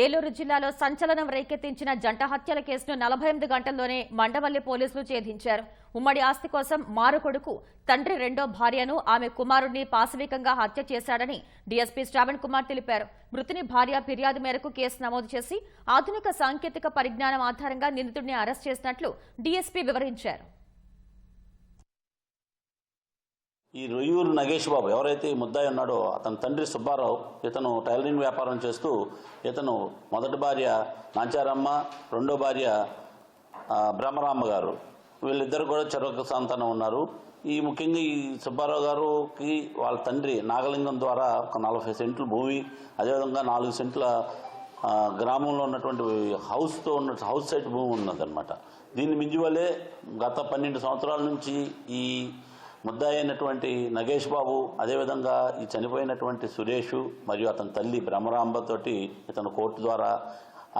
ఏలూరు జిల్లాలో సంచలనం రేకెత్తించిన జంట హత్యల కేసును నలభై ఎనిమిది గంటల్లోనే మండవల్లి పోలీసులు ఛేదించారు. ఉమ్మడి ఆస్తి కోసం మారుకొడుకు తండ్రి రెండో భార్యను ఆమె కుమారుడిని పాశవికంగా హత్య చేశాడని డీఎస్పీ శ్రావణ్ కుమార్ తెలిపారు. మృతుని భార్య ఫిర్యాదు మేరకు కేసు నమోదు చేసి ఆధునిక సాంకేతిక పరిజ్ఞానం ఆధారంగా నిందితుడిని అరెస్ట్ చేసినట్లు డీఎస్పీ వివరించారు. ఈ రొయ్యూరు నగేష్ బాబు ఎవరైతే ఈ ముద్దాయి ఉన్నాడో అతని తండ్రి సుబ్బారావు ఇతను టైలరింగ్ వ్యాపారం చేస్తూ ఇతను మొదటి భార్య నాంచారమ్మ రెండో భార్య బ్రహ్మరామ్మ గారు. వీళ్ళిద్దరు కూడా చెరొక సంతానం ఉన్నారు. ఈ ముఖ్యంగా ఈ సుబ్బారావు గారుకి వాళ్ళ తండ్రి నాగలింగం ద్వారా ఒక నలభై సెంట్లు భూమి అదేవిధంగా నాలుగు సెంట్ల గ్రామంలో ఉన్నటువంటి హౌస్తో ఉన్న హౌస్ సైట్ భూమి ఉన్నదన్నమాట. దీన్ని మించి వల్లే గత పన్నెండు సంవత్సరాల నుంచి ఈ ముద్దాయి అయినటువంటి నగేష్ బాబు అదేవిధంగా ఈ చనిపోయినటువంటి సురేష్ మరియు అతని తల్లి బ్రహ్మరాంబతోటి ఇతను కోర్టు ద్వారా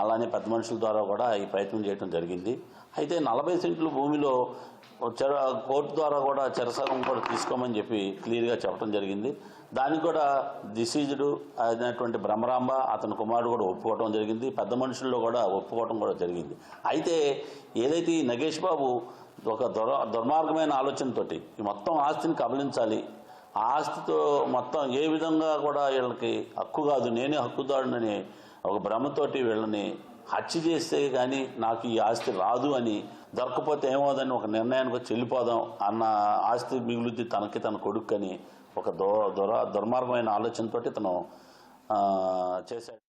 అలానే పెద్ద మనుషుల ద్వారా కూడా ఈ ప్రయత్నం చేయడం జరిగింది. అయితే నలభై సెంట్లు భూమిలో చెర కోర్టు ద్వారా కూడా చెరసగం కూడా తీసుకోమని చెప్పి క్లియర్గా చెప్పడం జరిగింది. దానికి కూడా డిసీజుడు అయినటువంటి బ్రహ్మరాంబ అతని కుమారుడు కూడా ఒప్పుకోవడం జరిగింది. పెద్ద మనుషుల్లో కూడా ఒప్పుకోవడం కూడా జరిగింది. అయితే ఏదైతే ఈ నగేష్ బాబు ఒక దుర దుర్మార్గమైన ఆలోచనతోటి ఈ మొత్తం ఆస్తిని కబలించాలి. ఆ ఆస్తితో మొత్తం ఏ విధంగా కూడా వీళ్ళకి హక్కు కాదు నేనే హక్కుదారునని ఒక భ్రమతోటి వీళ్ళని హత్య చేస్తే కానీ నాకు ఈ ఆస్తి రాదు అని దొరకపోతే ఏమోదని ఒక నిర్ణయానికి వచ్చి వెళ్ళిపోదాం అన్న ఆస్తి మిగులుద్ది తనకి తన కొడుకు అని ఒక దుర దుర దుర్మార్గమైన ఆలోచనతోటి తను చేశాడు.